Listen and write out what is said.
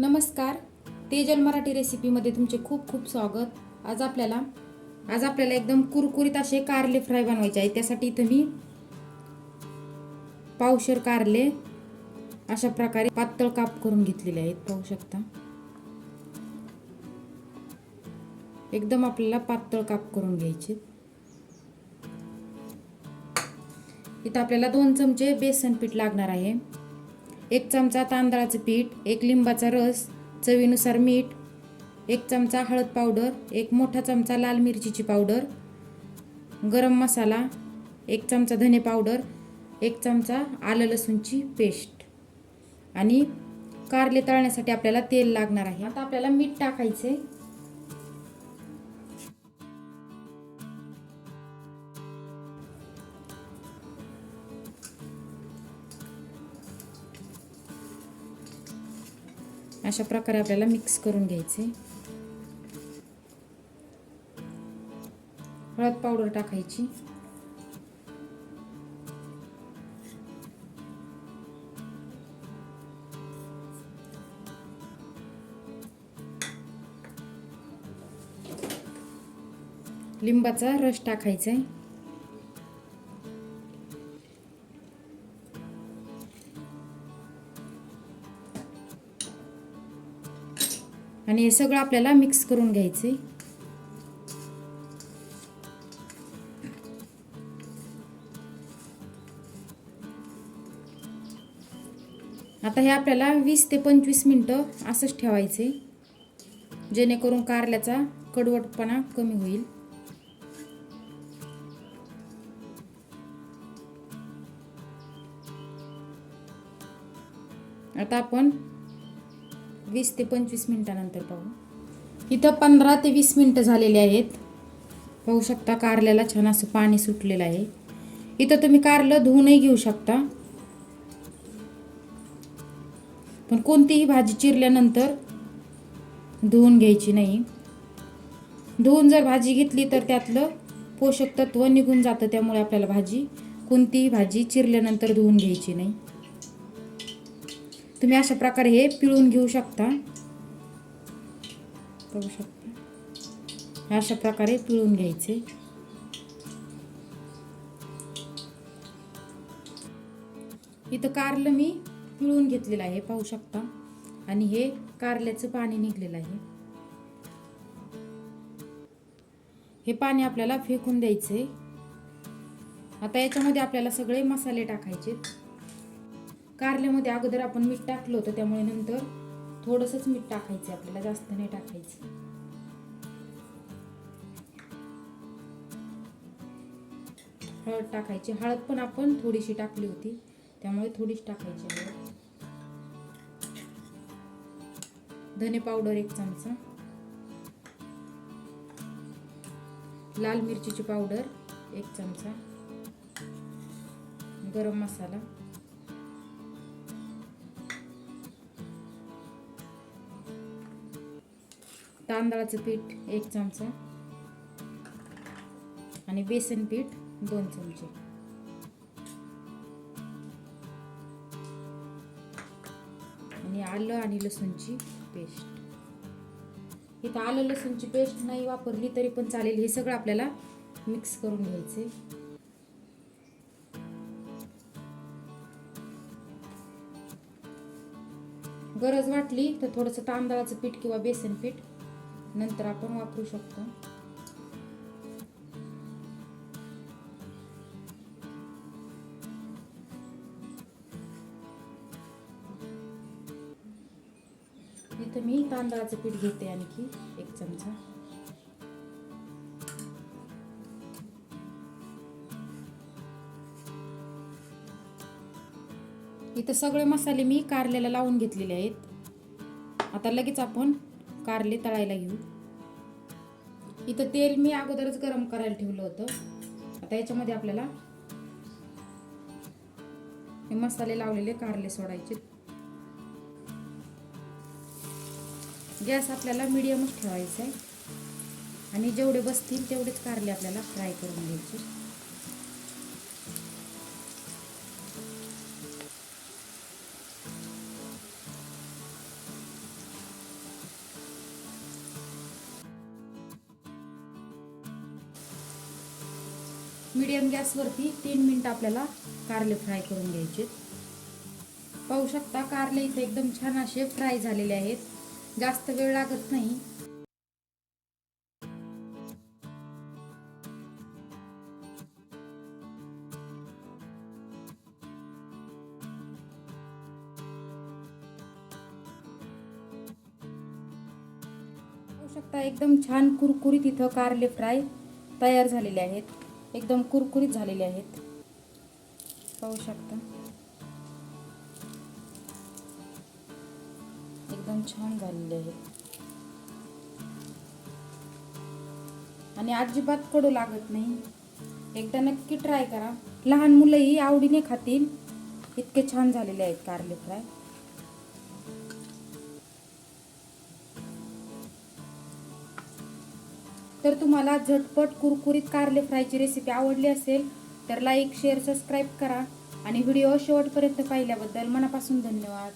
नमस्कार. तेजल मराठी रेसिपीमध्ये तुमचे खूप खूप स्वागत. आज आपल्याला आज आपल्याला एकदम कुरकुरीत असे कारले फ्राय बनवायचे आहे त्यासाठी इथं मी पावशर कारले अशा प्रकारे पातळ काप करून घेतलेले आहेत. पाहू शकता. एकदम आपल्याला पातळ काप करून घ्यायचे. इथं आपल्याला दोन चमचे बेसन पीठ लागणार आहे. एक चमचा तांदळाचं पीठ एक लिंबाचा रस चवीनुसार मीठ एक चमचा हळद पावडर एक मोठा चमचा लाल मिरचीची पावडर गरम मसाला एक चमचा धने पावडर एक चमचा आलं लसूणची पेस्ट. आणि कारले तळण्यासाठी आपल्याला तेल लागणार आहे. आता आपल्याला मीठ टाकायचे अशा प्रकारे आपल्याला मिक्स करून घ्यायचे. हळद पावडर टाकायची. लिंबाचा रस टाकायचा आहे आणि हे सगळं आपल्याला मिक्स करून घ्यायचे. आता हे आपल्याला वीस ते पंचवीस मिनटं असंच ठेवायचे जेणेकरून कारल्याचा कडवटपणा कमी होईल. आता आपण वीस ते पंचवीस मिनिटानंतर पाहू. इथं पंधरा ते वीस मिनटं झालेली आहेत. पाहू शकता कारल्याला छान असं पाणी सुटलेलं आहे. इथं तुम्ही कारलं धुवूनही घेऊ शकता. पण कोणतीही भाजी चिरल्यानंतर धुवून घ्यायची नाही. धुवून जर भाजी घेतली तर त्यातलं पोषक तत्व निघून जातं. त्यामुळे आपल्याला भाजी कोणतीही भाजी चिरल्यानंतर धुवून घ्यायची नाही. तुम्ही अशा प्रकारे हे पिळून घेऊ शकता. बघू शकता. अशा प्रकारे पिळून घ्यायचे. इथं कारलं मी पिळून घेतलेलं आहे पाहू शकता. आणि हे कारल्याचं पाणी निघलेलं आहे. हे पाणी आपल्याला फेकून द्यायचे आता याच्यामध्ये आपल्याला सगळे मसाले टाकायचे कारल्यामध्ये अगोदर आपण मीठ टाकलं होतं त्यामुळे नंतर थोडंसंच मीठ टाकायचं आपल्याला जास्त नाही टाकायचं. हळद टाकायची. हळद पण आपण थोडीशी टाकली होती त्यामुळे थोडीशी टाकायची हळद धने पावडर एक चमचा. लाल मिरचीची पावडर एक चमचा. गरम मसाला. तांदळाचं पीठ एक चमचा. आणि बेसन पीठ दोन चमचे. आणि आलं आणि लसूणची पेस्ट. इथं आलं लसूणची पेस्ट नाही वापरली तरी पण चालेल. हे सगळं आपल्याला मिक्स करून घ्यायचे गरज वाटली तर थोडंसं तांदळाचं पीठ किंवा बेसन पीठ नंतर आपण वापरू शकतो. इथं मी तांदळाचं पीठ घेते आणखी एक चमचा. इथं सगळे मसाले मी कारल्याला लावून घेतलेले आहेत. आता लगेच आपण कारले तळायला घेऊ इथं तेल मी अगोदरच गरम करायला ठेवलं होतं. आता याच्यामध्ये आपल्याला हे मसाले लावलेले कारले सोडायचे. गॅस आपल्याला मिडियमच ठेवायचा आहे. आणि जेवढे बसतील तेवढेच कारले आपल्याला फ्राय करून घ्यायचे. मीडियम गॅसवरती तीन मिनिट आपल्याला कारले फ्राय करून घ्यायचे. पाहू शकता कारले इथे एकदम छान असे फ्राय झालेले आहेत. जास्त वेळ लागत नाही. पाहू शकता एकदम छान कुरकुरीत इथं कारले फ्राय तयार झालेले आहेत. एकदम कुरकुरीत झालेले आहेत. पाहू शकता. एकदम छान झालेले आहेत आणि अजिबात कडू लागत नाही. एकदा नक्की ट्राय करा. लहान मुलंही आवडीने खातील. इतके छान झालेले आहेत कारले फ्राय. तर तुम्हाला झटपट कुरकुरीत कारले फ्रायची रेसिपी आवडली असेल तर लाईक शेअर सबस्क्राईब करा. आणि व्हिडिओ शेवटपर्यंत पाहिल्याबद्दल मनापासून धन्यवाद.